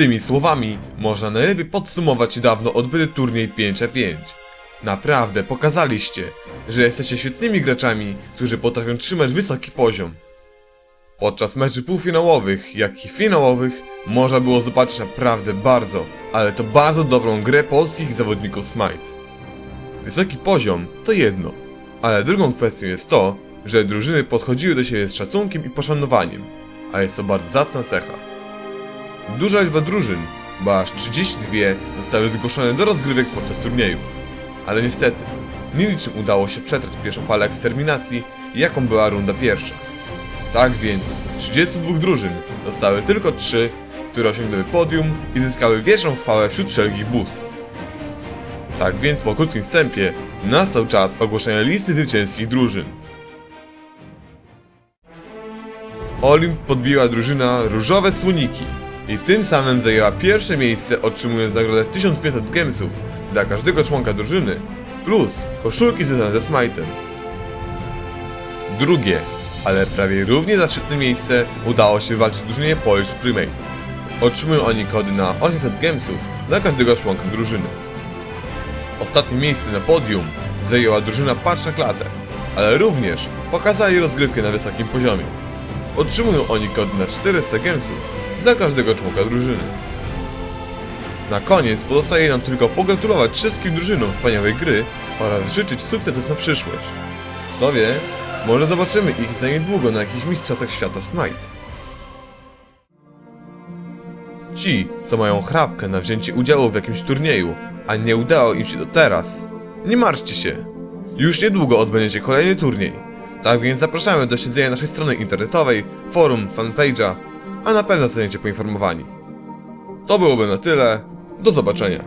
Tymi słowami można najlepiej podsumować dawno odbyty turniej 5 5 Naprawdę pokazaliście, że jesteście świetnymi graczami, którzy potrafią trzymać wysoki poziom. Podczas meczy półfinałowych, jak i finałowych można było zobaczyć naprawdę bardzo, ale to bardzo dobrą grę polskich zawodników Smite. Wysoki poziom to jedno, ale drugą kwestią jest to, że drużyny podchodziły do siebie z szacunkiem i poszanowaniem, a jest to bardzo zacna cecha. Duża liczba drużyn, bo aż 32 zostały zgłoszone do rozgrywek podczas turnieju. Ale niestety, nie niczym udało się przetrwać pierwszą falę eksterminacji, jaką była runda pierwsza. Tak więc, z 32 drużyn zostały tylko 3, które osiągnęły podium i zyskały wieczną chwałę wśród wszelkich bóstw. Tak więc po krótkim wstępie nastał czas ogłoszenia listy zwycięskich drużyn. Olimp podbiła drużyna Różowe Słoniki i tym samym zajęła pierwsze miejsce otrzymując nagrodę 1500 gemsów dla każdego członka drużyny plus koszulki związane ze Smite'em. Drugie, ale prawie równie zaszczytne miejsce udało się wywalczyć drużynie Polish Primate. Otrzymują oni kody na 800 gemsów dla każdego członka drużyny. Ostatnie miejsce na podium zajęła drużyna Patrz na klatę, ale również pokazali rozgrywkę na wysokim poziomie. Otrzymują oni kody na 400 gemsów dla każdego członka drużyny. Na koniec pozostaje nam tylko pogratulować wszystkim drużynom wspaniałej gry oraz życzyć sukcesów na przyszłość. Kto wie, może zobaczymy ich za niedługo na jakichś mistrzostwach świata Smite. Ci, co mają chrapkę na wzięcie udziału w jakimś turnieju, a nie udało im się do teraz, nie martwcie się. Już niedługo odbędzie się kolejny turniej. Tak więc zapraszamy do śledzenia naszej strony internetowej, forum, fanpage'a, a na pewno zostaniecie poinformowani. To byłoby na tyle. Do zobaczenia.